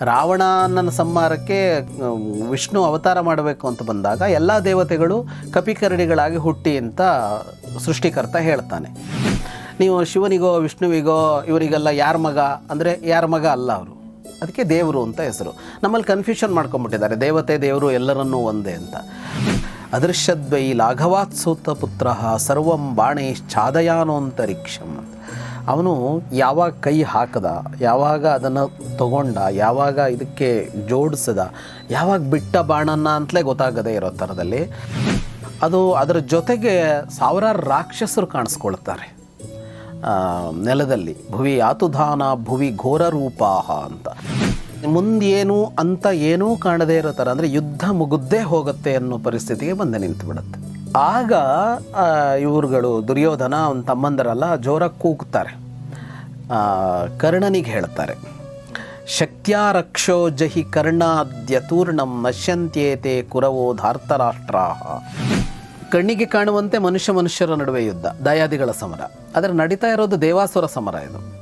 ರಾವಣನ ಸಂಹಾರಕ್ಕೆ ವಿಷ್ಣು ಅವತಾರ ಮಾಡಬೇಕು ಅಂತ ಬಂದಾಗ ಎಲ್ಲ ದೇವತೆಗಳು ಕಪಿಕರಡಿಗಳಾಗಿ ಹುಟ್ಟಿ ಅಂತ ಸೃಷ್ಟಿಕರ್ತ ಹೇಳ್ತಾನೆ. ನೀವು ಶಿವನಿಗೋ, ವಿಷ್ಣುವಿಗೋ, ಇವರಿಗೆಲ್ಲ ಯಾರ ಮಗ? ಅಂದರೆ ಯಾರ ಮಗ ಅಲ್ಲ ಅವರು. ಅದಕ್ಕೆ ದೇವರು ಅಂತ ಹೆಸರು. ನಮ್ಮಲ್ಲಿ ಕನ್ಫ್ಯೂಷನ್ ಮಾಡ್ಕೊಂಬಿಟ್ಟಿದ್ದಾರೆ ದೇವತೆ, ದೇವರು ಎಲ್ಲರನ್ನೂ ಒಂದೇ ಅಂತ. ಅದೃಶ್ಯದ್ವೈ ಲಾಘವಾತ್ಸೂತ ಪುತ್ರ ಸರ್ವಂ ಬಾಣೇಶ್ಚಾದಯಾನೋಂತರಿಕ್ಷಂ ಅಂತ. ಅವನು ಯಾವಾಗ ಕೈ ಹಾಕದ, ಯಾವಾಗ ಅದನ್ನು ತಗೊಂಡ, ಯಾವಾಗ ಇದಕ್ಕೆ ಜೋಡಿಸದ, ಯಾವಾಗ ಬಿಟ್ಟ ಬಾಣನ ಅಂತಲೇ ಗೊತ್ತಾಗದೇ ಇರೋ ಥರದಲ್ಲಿ ಅದು ಅದರ ಜೊತೆಗೆ ಸಾವಿರಾರು ರಾಕ್ಷಸರು ಕಾಣಿಸ್ಕೊಳ್ತಾರೆ. ನೆಲದಲ್ಲಿ, ಭುವಿ ಆತುಧಾನ, ಭುವಿ ಘೋರ ರೂಪಾಹ ಅಂತ. ಮುಂದೇನು, ಅಂತ ಏನೂ ಕಾಣದೇ ಇರೋ ಥರ, ಅಂದರೆ ಯುದ್ಧ ಮುಗುದ್ದೇ ಹೋಗುತ್ತೆ ಅನ್ನೋ ಪರಿಸ್ಥಿತಿಗೆ ಬಂದು ನಿಂತು ಬಿಡುತ್ತೆ. ಆಗ ಇವರುಗಳು ದುರ್ಯೋಧನ, ಅವನ ತಮ್ಮಂದರಲ್ಲ ಜೋರಾಗಿ ಕೂಗ್ತಾರೆ. ಕರ್ಣನಿಗೆ ಹೇಳ್ತಾರೆ ಶಕ್ತ್ಯಾರಕ್ಷೋ ಜಹಿ ಕರ್ಣಾದ್ಯತೂರ್ಣಂ ನಶ್ಯಂತ್ಯೇತೆ ಕುರವೋ ಧಾರ್ತರಾಷ್ಟ್ರಾಹ. ಕಣ್ಣಿಗೆ ಕಾಣುವಂತೆ ಮನುಷ್ಯ ಮನುಷ್ಯರ ನಡುವೆ ಯುದ್ಧ, ದಯಾದಿಗಳ ಸಮರ. ಆದರೆ ನಡೀತಾ ಇರೋದು ದೇವಾಸುರ ಸಮರ ಇದು.